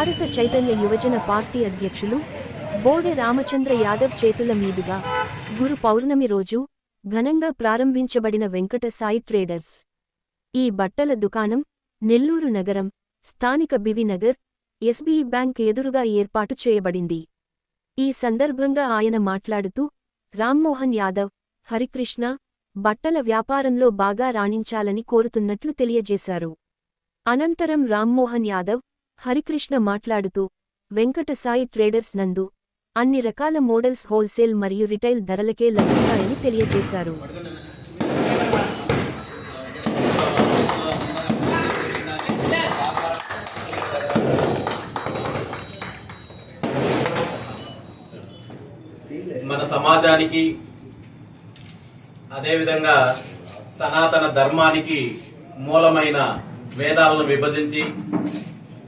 భారత చైతన్య యువజన పార్టీ అధ్యక్షులు బోడె రామచంద్ర యాదవ్ చేతుల మీదుగా గురు పౌర్ణమి రోజు ఘనంగా ప్రారంభించబడిన వెంకట సాయి ట్రేడర్స్. ఈ బట్టల దుకాణం నెల్లూరు నగరం స్థానిక బివి నగర్ ఎస్బీఈ బ్యాంక్ ఎదురుగా ఏర్పాటు చేయబడింది. ఈ సందర్భంగా ఆయన మాట్లాడుతూ రామ్మోహన్ యాదవ్ హరికృష్ణ బట్టల వ్యాపారంలో బాగా రాణించాలని కోరుతున్నట్లు తెలియజేశారు. అనంతరం రామ్మోహన్ యాదవ్ హరికృష్ణ మాట్లాడుతూ వెంకటసాయి ట్రేడర్స్ నందు అన్ని రకాల మోడల్స్ హోల్సేల్ మరియు రిటైల్ ధరలకే లభిస్తాయని తెలియజేశారు. మన సమాజానికి అదేవిధంగా సనాతన ధర్మానికి మూలమైన వేదాలను విభజించి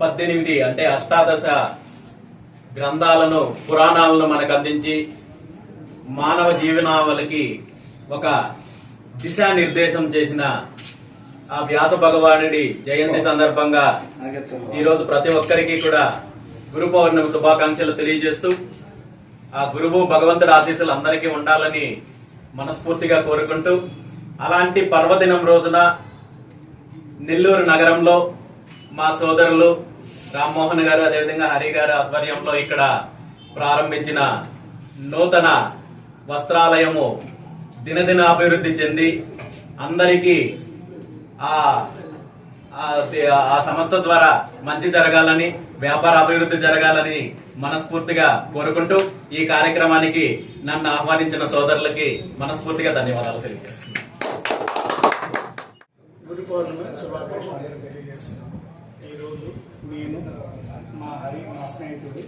పద్దెనిమిది అంటే అష్టాదశ గ్రంథాలను పురాణాలను మనకు అందించి మానవ జీవనావళికి ఒక దిశానిర్దేశం చేసిన ఆ వ్యాస భగవానుడి జయంతి సందర్భంగా ఈరోజు ప్రతి ఒక్కరికి కూడా గురు పౌర్ణమి శుభాకాంక్షలు తెలియజేస్తూ ఆ గురువు భగవంతుడి ఆశీస్సులు అందరికీ ఉండాలని మనస్ఫూర్తిగా కోరుకుంటూ అలాంటి పర్వదినం రోజున నెల్లూరు నగరంలో మా సోదరులు రామ్మోహన్ గారు అదేవిధంగా హరి గారు ఆధ్వర్యంలో ఇక్కడ ప్రారంభించిన నూతన వస్త్రాలయము దినదిన అభివృద్ధి చెంది అందరికీ ఆ ఆ సంస్థ ద్వారా మంచి జరగాలని వ్యాపార అభివృద్ధి జరగాలని మనస్ఫూర్తిగా కోరుకుంటూ ఈ కార్యక్రమానికి నన్ను ఆహ్వానించిన సోదరులకి మనస్ఫూర్తిగా ధన్యవాదాలు తెలియజేస్తున్నాను. గురు పౌర్ణమి శుభాకాంక్షలు తెలియజేస్తున్నాను. మా హరి మా స్నేహితుడు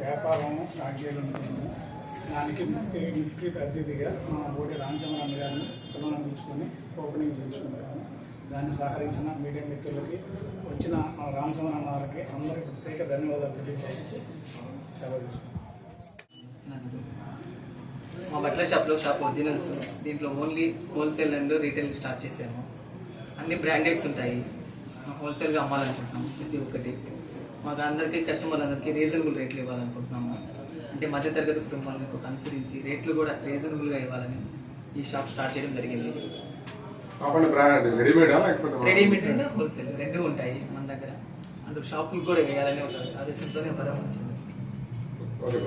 వ్యాపారం స్టార్ట్ చేయాలనుకున్నాను దానికి ముఖ్య ముఖ్య అతిథిగా మా బోడి రామచంద్రరామ్ గారిని పునరంభించుకొని ఓపెనింగ్ చేయించుకుంటాము దాన్ని సహకరించిన మీడియా మిత్రులకి వచ్చిన మా రామచంద్రరామ్ గారికి అందరికీ ప్రత్యేక ధన్యవాదాలు తెలియజేస్తూ సెలవు మా బట్టల షాప్లో షాప్ ఒరిజినల్స్ దీంట్లో only wholesale and retail start చేసాము. అన్ని బ్రాండెడ్స్ ఉంటాయి. హోల్సేల్గా అమ్మాలనుకుంటున్నాము ప్రతి ఒక్కటి. మాకు అందరికీ కస్టమర్ అందరికీ రీజనబుల్ రేట్లు ఇవ్వాలనుకుంటున్నాము. అంటే మధ్యతరగతి కుటుంబాలకు అనుసరించి రేట్లు కూడా రీజనబుల్గా ఇవ్వాలని ఈ షాప్ స్టార్ట్ చేయడం జరిగింది. రెడీమేడా అండ్ హోల్సేల్ రెండు ఉంటాయి మన దగ్గర. అందుకు షాపులు కూడా వేయాలని ఒక ఆదేశంతోనే ప్రారంభించింది ఓకే